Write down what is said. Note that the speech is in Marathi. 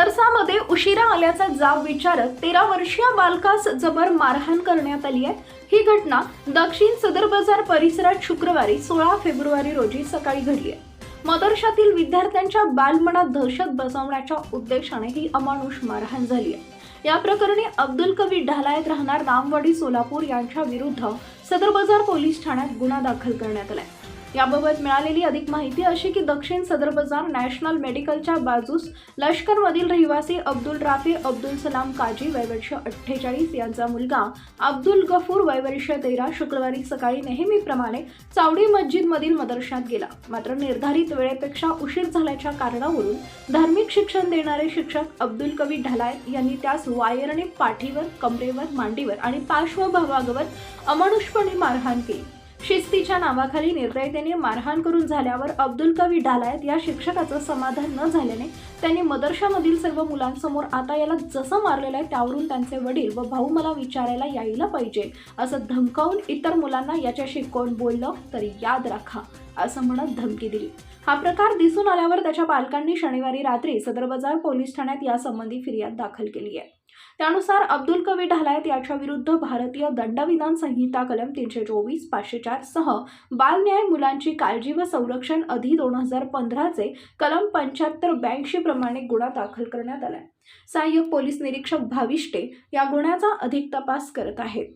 मदरसामध्ये उशिरा आल्याचा जाब विचारत तेरा वर्षीय बालकास जबर मारहाण करण्यात आली आहे. ही घटना दक्षिण सदर बाजार परिसरात शुक्रवारी सोळा फेब्रुवारी रोजी सकाळी घडली आहे. मदरशातील विद्यार्थ्यांच्या बालमनात दहशत बसवण्याच्या उद्देशाने ही अमानुष मारहाण झाली आहे. या प्रकरणी अब्दुल कवी ढालायत राहणार रामवाडी सोलापूर यांच्या विरुद्ध सदर बाजार पोलीस ठाण्यात गुन्हा दाखल करण्यात आलाय. याबाबत मिळालेली अधिक माहिती अशी की दक्षिण सदर बाजार नॅशनल मेडिकलच्या बाजूस लष्करमधील रहिवासी अब्दुल राफी अब्दुल सलाम काजी वयवर्ष अठ्ठेचाळीस यांचा मुलगा अब्दुल गफूर वयवर्ष तेरा शुक्रवारी सकाळी नेहमीप्रमाणे चावडी मस्जिदमधील मदरशात गेला. मात्र निर्धारित वेळेपेक्षा उशीर झाल्याच्या कारणावरून धार्मिक शिक्षण देणारे शिक्षक अब्दुल कवी ढलाय यांनी त्यास वायरने पाठीवर कमरेवर मांडीवर आणि पार्श्वभागावर अमानुषपणे मारहाण केली. शिस्तीच्या नावाखाली निर्दयतेने मारहाण करून झाल्यावर अब्दुल कवी डालायत या शिक्षकाचं समाधान न झाल्याने त्यांनी मदरशामधील सर्व मुलांसमोर आता याला जसं मारलेलं आहे त्यावरून त्यांचे वडील व भाऊ मला विचारायला यायला पाहिजे असं धमकावून इतर मुलांना याच्याशी कोण बोललं तरी याद राखा. असं म्हणत धमकी दिली. हा प्रकार दिसून आल्यावर त्याच्या पालकांनी शनिवारी रात्री सदर बाजार पोलीस ठाण्यात यासंबंधी फिर्याद दाखल केली आहे. त्यानुसार अब्दुल कवी ढालायत याच्या विरुद्ध भारतीय दंडविधान संहिता कलम तीनशे चोवीस पाचशे चार सह बालन्याय मुलांची काळजी व संरक्षण अधि दोन हजार पंधराचे कलम पंच्याहत्तर ब्याऐंशी प्रमाणे गुन्हा दाखल करण्यात आलाय. सहाय्यक पोलीस निरीक्षक भाविष्टे या गुन्ह्याचा अधिक तपास करत आहेत.